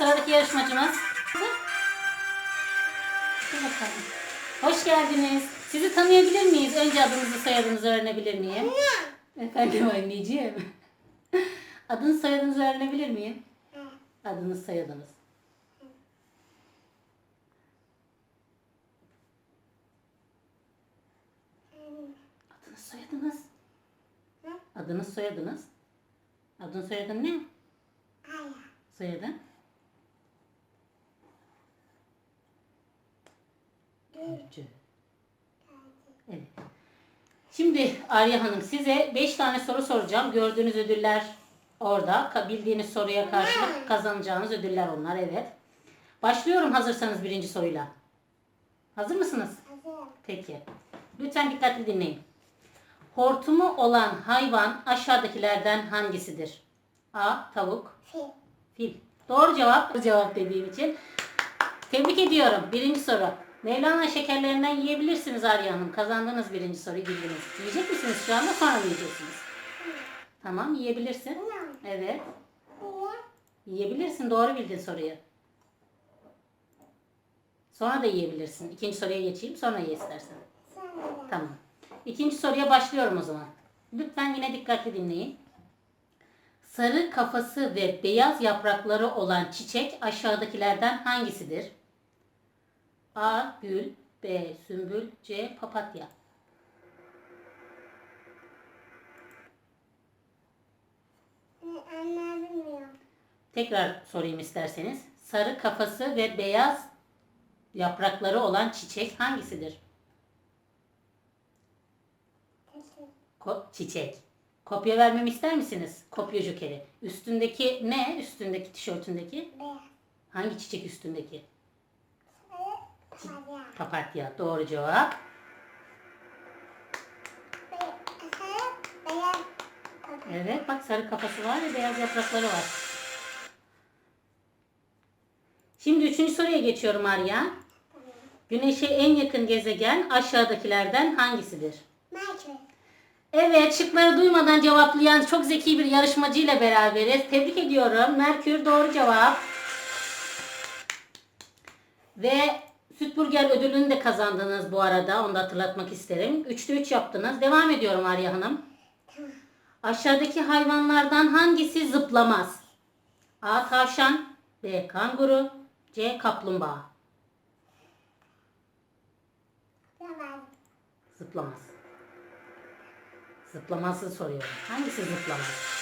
sıradaki yarışmacımız. Hoş geldiniz. Sizi tanıyabilir miyiz? Önce adınızı soyadınızı öğrenebilir miyim? Efendim anneciğim. Adınız soyadınızı öğrenebilir miyim? Adınız soyadınız. Adınız soyadınız. Adınız soyadınız. Adın soyadın ne? Soyadın? Gürcü. Evet. Şimdi Arya Hanım size 5 tane soru soracağım. Gördüğünüz ödüller orada. Bildiğiniz soruya karşılık kazanacağınız ödüller onlar. Evet. Başlıyorum hazırsanız birinci soruyla. Hazır mısınız? Peki. Lütfen dikkatli dinleyin. Hortumu olan hayvan aşağıdakilerden hangisidir? A. Tavuk. Fil. Doğru cevap. Doğru cevap dediğim için. Tebrik ediyorum. Birinci soru. Mevlana şekerlerinden yiyebilirsiniz Arya Hanım. Kazandınız birinci soruyu bildiniz. Yiyecek misiniz şu anda sonra mı yiyeceksiniz? Tamam yiyebilirsin. Evet. Yiyebilirsin. Doğru bildin soruyu. Sonra da yiyebilirsin. İkinci soruya geçeyim. Sonra ye istersen. Tamam. İkinci soruya başlıyorum o zaman. Lütfen yine dikkatli dinleyin. Sarı kafası ve beyaz yaprakları olan çiçek aşağıdakilerden hangisidir? A. Gül B. Sümbül C. Papatya Tekrar sorayım isterseniz. Sarı kafası ve beyaz yaprakları olan çiçek hangisidir? Ko- çiçek. Kopya vermemi ister misiniz? Kopya jokeri. Üstündeki ne? Üstündeki tişörtündeki? Hangi çiçek üstündeki? Papatya. Doğru cevap. Evet bak sarı kafası var ve beyaz yaprakları var. Şimdi üçüncü soruya geçiyorum Arya. Güneşe en yakın gezegen aşağıdakilerden hangisidir? Evet, şıkları duymadan cevaplayan çok zeki bir yarışmacı ile beraberiz. Tebrik ediyorum. Merkür doğru cevap. Ve Sütburger ödülünü de kazandınız bu arada. Onu da hatırlatmak isterim. 3'te 3 yaptınız. Devam ediyorum Arya Hanım. Aşağıdaki hayvanlardan hangisi zıplamaz? A. Tavşan B. Kanguru C. Kaplumbağa Zıplamaz. Zıplaması soruyorum. Hangisi zıplamaz?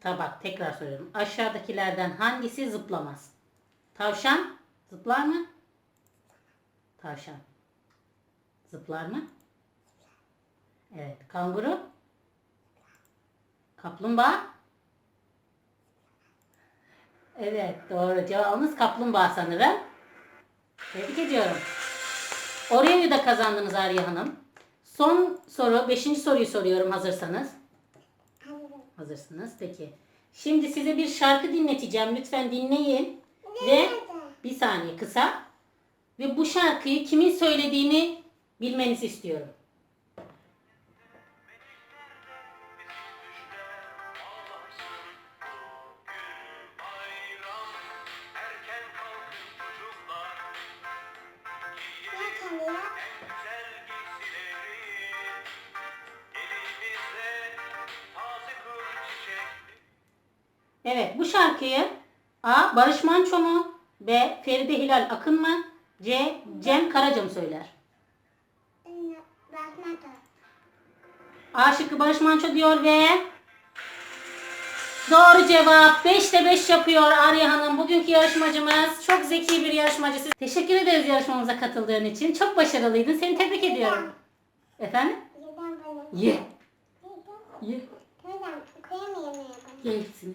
Tabak tekrar soruyorum. Aşağıdakilerden hangisi zıplamaz? Tavşan zıplar mı? Tavşan. Zıplar mı? Evet. Kanguru? Kaplumbağa? Evet doğru. Cevabımız kaplumbağa sanırım. Tebrik ediyorum. Orayı da kazandınız Arya Hanım. Son soru, beşinci soruyu soruyorum hazırsanız. Hazırsınız. Peki. Şimdi size bir şarkı dinleteceğim. Lütfen dinleyin. Ve bir saniye kısa. Ve bu şarkıyı kimin söylediğini bilmenizi istiyorum. Evet bu şarkıyı A. Barış Manço mu? B. Feride Hilal Akın mı? C. Cem Karaca mı söyler? A şıkkı Barış Manço diyor ve doğru cevap 5'te 5 yapıyor Arya Hanım. Bugünkü yarışmacımız çok zeki bir yarışmacı. Siz- Teşekkür ederiz yarışmamıza katıldığın için. Çok başarılıydın. Seni tebrik ediyorum. Efendim? Ye. Ye. Ye hepsini.